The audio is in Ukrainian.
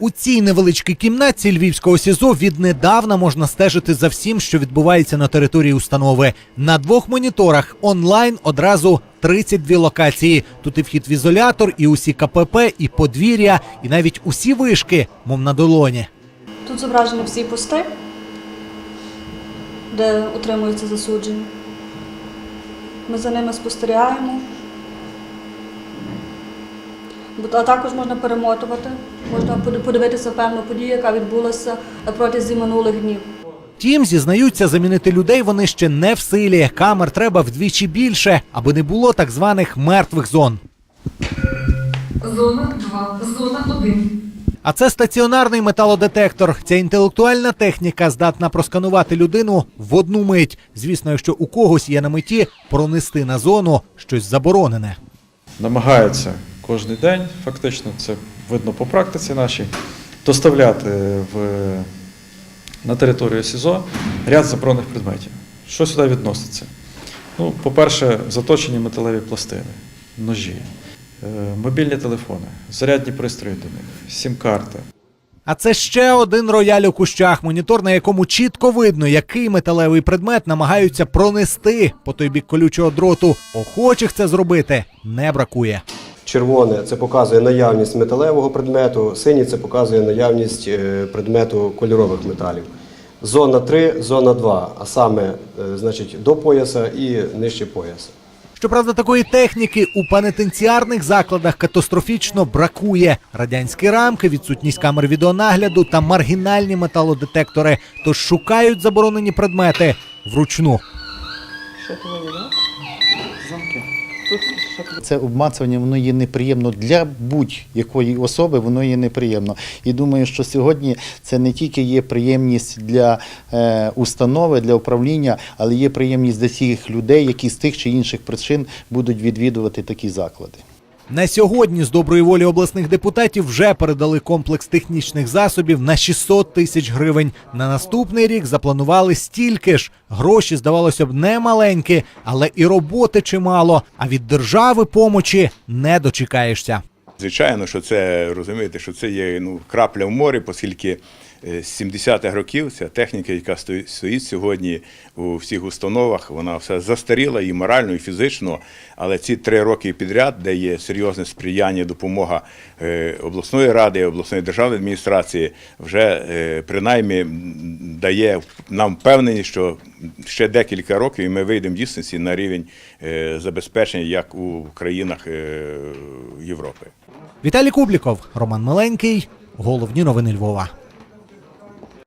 У цій невеличкій кімнатці львівського СІЗО віднедавна можна стежити за всім, що відбувається на території установи. На двох моніторах онлайн одразу 32 локації. Тут і вхід в ізолятор, і усі КПП, і подвір'я, і навіть усі вишки, мов на долоні. Тут зображені всі пости, де утримуються засуджені. Ми за ними спостерігаємо. А також можна перемотувати, можна подивитися певну подію, яка відбулася протягом минулих днів. Втім, зізнаються, замінити людей вони ще не в силі. Камер треба вдвічі більше, аби не було так званих мертвих зон. Зона 2, зона 1. А це стаціонарний металодетектор. Ця інтелектуальна техніка здатна просканувати людину в одну мить. Звісно, якщо у когось є на меті пронести на зону щось заборонене. намагаються кожен день, фактично, це видно по практиці нашій, доставляти в, на територію СІЗО ряд заборонених предметів. Що сюди відноситься? Ну, по-перше, заточені металеві пластини, ножі, е, мобільні телефони, зарядні пристрої до них, сім-карти. А це ще один рояль у кущах, монітор, на якому чітко видно, який металевий предмет намагаються пронести по той бік колючого дроту. Охочих це зробити не бракує. Червоне це показує наявність металевого предмету, синій це показує наявність е, предмету кольорових металів. Зона 3, зона 2, а саме е, значить, до пояса і нижче пояса. Щоправда, такої техніки у пенітенціарних закладах катастрофічно бракує. Радянські рамки, відсутність камер відеонагляду та маргінальні металодетектори. Тож шукають заборонені предмети вручну. Це обмацування воно є неприємно для будь-якої особи, воно є неприємно. І думаю, що сьогодні це не тільки є приємність для е, установи, для управління, але є приємність для всіх людей, які з тих чи інших причин будуть відвідувати такі заклади. На сьогодні з доброї волі обласних депутатів вже передали комплекс технічних засобів на 600 тисяч гривень. На наступний рік запланували стільки ж. Гроші, здавалося б, не маленькі, але і роботи чимало. А від держави помочі не дочекаєшся. Звичайно, що це розумієте, що це є ну, крапля в морі, оскільки е, з 70-х років ця техніка, яка стої- стоїть сьогодні у всіх установах, вона все застаріла і морально, і фізично. Але ці три роки підряд, де є серйозне сприяння, допомога е, обласної ради, обласної державної адміністрації, вже е, принаймні дає нам впевненість, що ще декілька років і ми вийдемо в дійсності на рівень е, забезпечення, як у країнах е, Європи. Віталій Кубліков, Роман Миленький. Головні новини Львова.